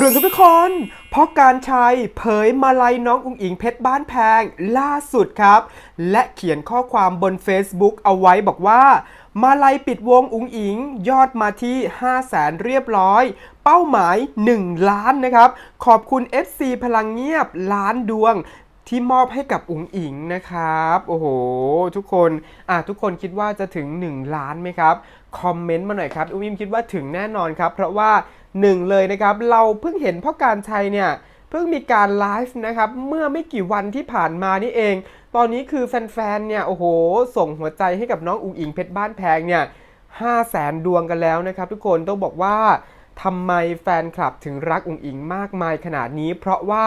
ด่วนครับทุกคน เพราะการชัยเผยมาลัยน้องอุงอิงเพชรบ้านแพงล่าสุดครับ และเขียนข้อความบน Facebook เอาไว้บอกว่า มาลัยปิดวงอุงอิง ยอดมาที่ 5 0 0แสนเรียบร้อย เป้าหมาย 1 ล้านนะครับ ขอบคุณ FC พลังเงียบล้านดวงที่มอบให้กับอุ๋งอิงนะครับ โอ้โห ทุกคนอะทุกคนคิดว่าจะถึง 1 ล้านไหมครับ คอมเมนต์มาหน่อยครับ อุ้มอิมคิดว่าถึงแน่นอนครับ เพราะว่า หนึ่งเลยนะครับ เราเพิ่งเห็นพ่อการชัยเนี่ยเพิ่งมีการไลฟ์นะครับเมื่อไม่กี่วันที่ผ่านมานี่เอง ตอนนี้คือแฟนๆเนี่ยโอ้โห ส่งหัวใจให้กับน้องอุ๋งอิงเพชรบ้านแพงเนี่ยห้าแสนดวงกันแล้วนะครับ ทุกคนต้องบอกว่า ทำไมแฟนคลับถึงรักอุ๋งอิงมากมายขนาดนี้ เพราะว่า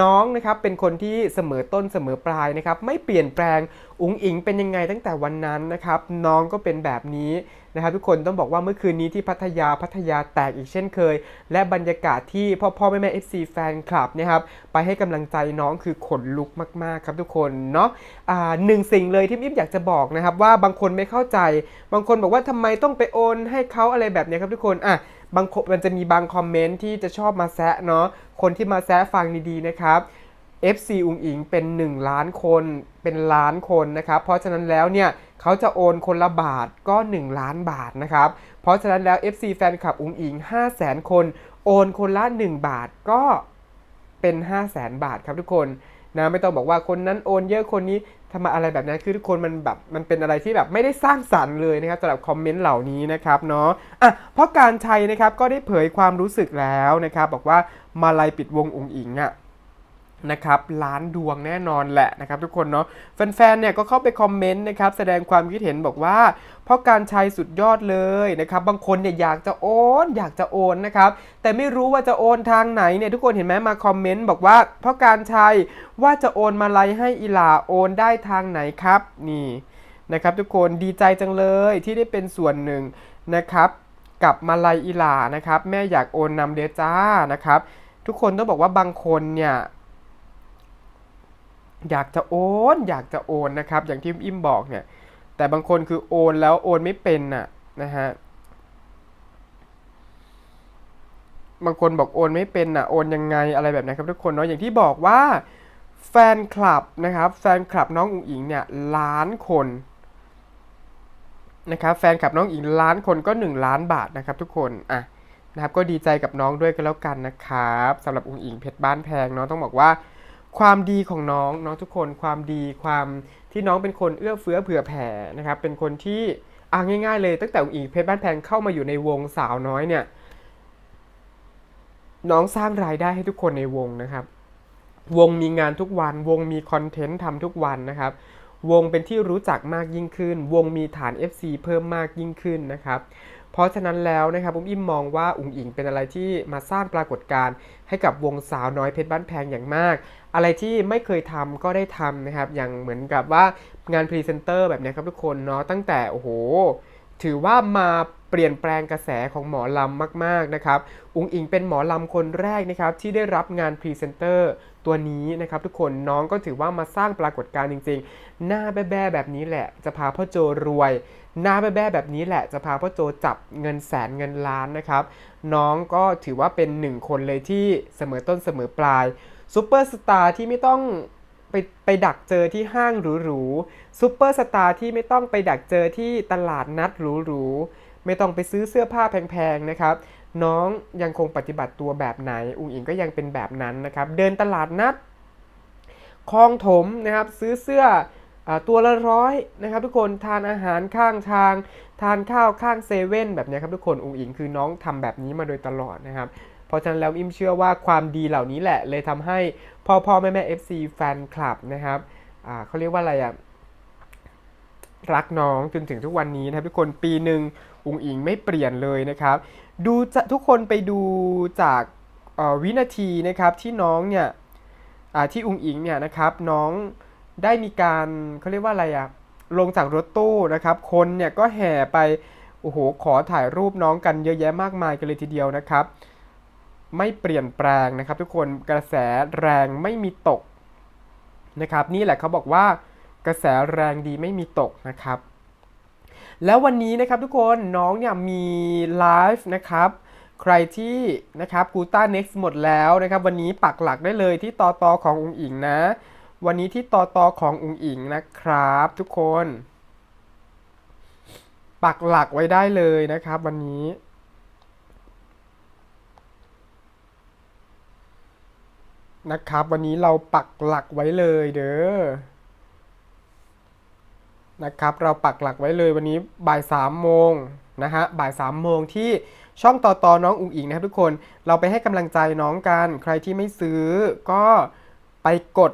น้องนะครับเป็นคนที่เสมอต้นเสมอปลายนะครับไม่เปลี่ยนแปลงอุ๋งอิงเป็นยังไงตั้งแต่วันนั้นนะครับน้องก็เป็นแบบนี้นะครับทุกคนต้องบอกว่าเมื่อคืนนี้ที่พัทยาพัทยาแตกอีกเช่นเคย และบรรยากาศที่พ่อพ่อแม่แม่เอฟซีแฟนคลับนะครับไปให้กำลังใจน้องคือขนลุกมากๆครับทุกคนเนาะหนึ่งสิ่งเลยที่อิมอยากจะบอกนะครับว่าบางคนไม่เข้าใจ บางคนบอกว่าทำไมต้องไปโอนให้เขาอะไรแบบนี้ครับทุกคนอะ บางมันจะมีบางคอมเมนต์ที่จะชอบมาแซะเนาะคนที่มาแซะฟังดีๆนะครับ FC อุงอิงเป็น 1 ล้านคนเป็นล้านคนนะครับ เพราะฉะนั้นแล้วเนี่ยเขาจะโอนคนละบาทก็ 1 ล้านบาทนะครับ เพราะฉะนั้นแล้ว FC แฟนคลับอุงอิง 5 0 0แสนคน โอนคนละ 1 บาทก็เป็น 5 0 0แสนบาทครับทุกคนนะไม่ต้องบอกว่าคนนั้นโอนเยอะคนนี้ ทำไมอะไรแบบนั้นคือทุกคนมันแบบมันเป็นอะไรที่แบบไม่ได้สร้างสรรค์เลยนะครับสำหรับคอมเมนต์เหล่านี้นะครับเนาะอะเพราะการชัยนะครับก็ได้เผยความรู้สึกแล้วนะครับบอกว่ามาลายปิดวงอุงอิงอะ นะครับล้านดวงแน่นอนแหละนะครับทุกคนเนาะแฟนๆเนี่ยก็เข้าไปคอมเมนต์นะครับแสดงความคิดเห็นบอกว่าเพราะการชัยสุดยอดเลยนะครับบางคนเนี่ยอยากจะโอนอยากจะโอนนะครับแต่ไม่รู้ว่าจะโอนทางไหนเนี่ยทุกคนเห็นไหมมาคอมเมนต์บอกว่าเพราะการชัยว่าจะโอนมาลัยให้อีหลาโอนได้ทางไหนครับนี่นะครับทุกคนดีใจจังเลยที่ได้เป็นส่วนหนึ่งนะครับกับมาลัยอีหลานะครับแม่อยากโอนนำเดจ้านะครับทุกคนต้องบอกว่าบางคนเนี่ย อยากจะโอนอยากจะโอนนะครับ อย่างที่อิมบอกเนี่ย แต่บางคนคือโอนแล้วโอนไม่เป็นน่ะนะฮะบางคนบอกโอนไม่เป็นน่ะโอนยังไงอะไรแบบนี้ครับทุกคนเนาะอย่างที่บอกว่าแฟนคลับนะครับแฟนคลับน้องอุ๋งอิงเนี่ยล้านคนนะครับแฟนคลับน้องอิงล้านคนก็ 1 ล้านบาทนะครับทุกคนอะนะครับก็ดีใจกับน้องด้วยก็แล้วกันนะครับสำหรับอุ๋งอิงเพชรบ้านแพงเนาะต้องบอกว่า ความดีของน้องน้องทุกคนความดีความที่น้องเป็นคนเอื้อเฟื้อเผื่อแผ่นะครับเป็นคนที่อ่าง่ายๆเลยตั้งแต่อุ๋งอิงเพชรบ้านแพงเข้ามาอยู่ในวงสาวน้อยเนี่ยน้องสร้างรายได้ให้ทุกคนในวงนะครับ วงมีงานทุกวัน วงมีคอนเทนต์ทำทุกวันนะครับ วงเป็นที่รู้จักมากยิ่งขึ้น วงมีฐาน FC เพิ่มมากยิ่งขึ้นนะครับ เพราะฉะนั้นแล้วนะครับผมอิมมองว่าอุ๋งอิงเป็นอะไรที่มาสร้างปรากฏการณ์ให้กับวงสาวน้อยเพชรบ้านแพงอย่างมาก อะไรที่ไม่เคยทำก็ได้ทำนะครับ อย่างเหมือนกับว่างานพรีเซนเตอร์แบบนี้ครับทุกคนเนาะตั้งแต่โอ้โหถือว่ามาเปลี่ยนแปลงกระแสของหมอลำมาก ๆ นะครับ อุงอิงเป็นหมอลำคนแรกนะครับที่ได้รับงานพรีเซนเตอร์ ตัวนี้นะครับทุกคนน้องก็ถือว่ามาสร้างปรากฏการณ์จริง ๆ หน้าแบ้ๆแบบนี้แหละ จะพาพ่อโจรวย หน้าแบ้ๆแบบนี้แหละ จะพาพ่อโจจับเงินแสนเงินล้านนะครับ น้องก็ถือว่าเป็นหนึ่งคนเลยที่เสมอต้นเสมอปลายซูเปอร์สตาร์ที่ไม่ต้องไปไปดักเจอที่ห้างหรูๆซูเปอร์สตาร์ที่ไม่ต้องไปดักเจอที่ตลาดนัดหรูๆไม่ต้องไปซื้อเสื้อผ้าแพงๆนะครับ น้องยังคงปฏิบัติตัวแบบไหนอุ๋งอิงก็ยังเป็นแบบนั้นนะครับ เดินตลาดนัดคลองถมนะครับ ซื้อเสื้ออตัวละร้อยนะครับ ทุกคนทานอาหารข้างทาง ทานข้าวข้างเซเว่นแบบนี้ครับทุกคนอุ๋งอิงคือน้องทำแบบนี้มาโดยตลอดนะครับเพราะฉะนั้นแล้วอิมเชื่อว่าความดีเหล่านี้แหละเลยทำให้พ่อพ่อแม่แม่ FC แฟนคลับนะครับเขาเรียกว่าอะไรอะ รักน้องจนถึงทุกวันนี้นะครับทุกคนปีหนึ่งอุงอิงไม่เปลี่ยนเลยนะครับ ดูจะทุกคนไปดูจากวินาทีนะครับที่น้องเนี่ยที่อุงอิงเนี่ยนะครับน้องได้มีการเขาเรียกว่าอะไรอะลงจากรถตู้นะครับ คนเนี่ยก็แห่ไปโอ้โหขอถ่ายรูปน้องกันเยอะแยะมากมายกันเลยทีเดียวนะครับ ไม่เปลี่ยนแปลงนะครับ ทุกคนกระแสแรงไม่มีตกนะครับ นี่แหละเขาบอกว่า กระแสแรงดีไม่มีตกนะครับ แล้ววันนี้นะครับทุกคนน้องเนี่ยมีไลฟ์นะครับใครที่นะครับกูต้าเน็กซ์หมดแล้วนะครับ วันนี้ปักหลักได้เลยที่ตอตอของอุงอิงนะ วันนี้ที่ตอตอของอุงอิงนะครับ ทุกคน ปักหลักไว้ได้เลยนะครับ วันนี้นะครับ วันนี้เราปักหลักไว้เลยเด้อ นะครับ เราปักหลักไว้เลยวันนี้บ่ายสามโมงนะฮะบ่ายสามโมงที่ช่องต่อต่อน้องอุ๋งอิงนะครับทุกคนเราไปให้กำลังใจน้องกัน ใครที่ไม่ซื้อก็ไปกด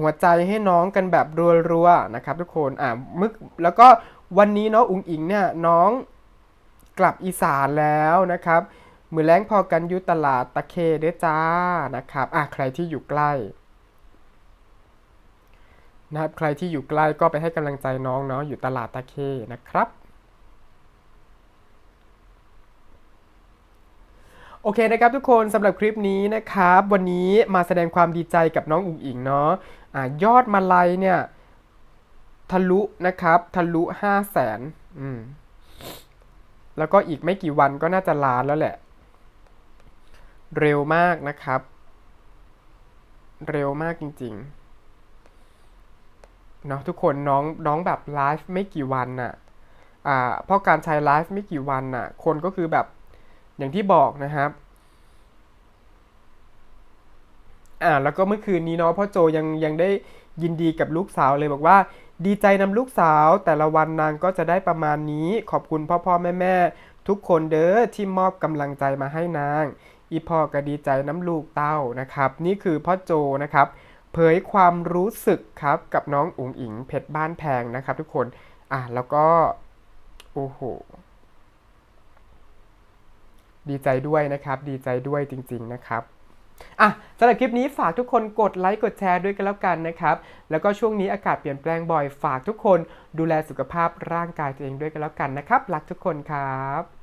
หัวใจให้น้องกันแบบรัวๆนะครับ ทุกคนอ่ามึกแล้วก็วันนี้น้องอุ๋งอิงเนี่ยน้องกลับอีสานแล้วนะครับมือแรงพอกันยุตลาดตะเคเด้จ้านะครับอะใครที่อยู่ใกล้ นะครับใครที่อยู่ใกล้ก็ไปให้กำลังใจน้องเนาะอยู่ตลาดตะเคนะครับโอเคนะครับทุกคนสำหรับคลิปนี้นะครับ วันนี้มาแสดงความดีใจกับน้องอุ๋งอิงเนาะอ่ายอดมาลัยเนี่ย ทะลุนะครับ ทะลุ5 0 0แสนอืมแล้วก็อีกไม่กี่วันก็น่าจะล้านแล้วแหละ เร็วมากนะครับ เร็วมากจริง ๆ เนาะทุกคนน้องน้องแบบไลฟ์ไม่กี่วันน่ะอ่าเพราะการใช้ไลฟ์ไม่กี่วันน่ะ คนก็คือแบบอย่างที่บอกนะครับอ่าแล้วก็เมื่อคืนนี้เนาะพ่อโจยังยังได้ยินดีกับลูกสาวเลยบอกว่า ดีใจนำลูกสาวแต่ละวันนางก็จะได้ประมาณนี้ ขอบคุณพ่อพ่อแม่แม่ทุกคนเด้อที่มอบกำลังใจมาให้นาง อีพ่อก็ดีใจน้ำลูกเต้านะครับ นี่คือพ่อโจนะครับ เผยความรู้สึกครับกับน้องอุ๋งอิงเพชรบ้านแพงนะครับ ทุกคนอะแล้วก็โอ้โหดีใจด้วยนะครับ ดีใจด้วยจริง ๆนะครับอะสำหรับคลิปนี้ฝากทุกคนกดไลค์กดแชร์ด้วยกันแล้วกันนะครับ แล้วก็ช่วงนี้อากาศเปลี่ยนแปลงบ่อยฝากทุกคนดูแลสุขภาพร่างกายตัวเองด้วยกันแล้วกันนะครับ รักทุกคนครับ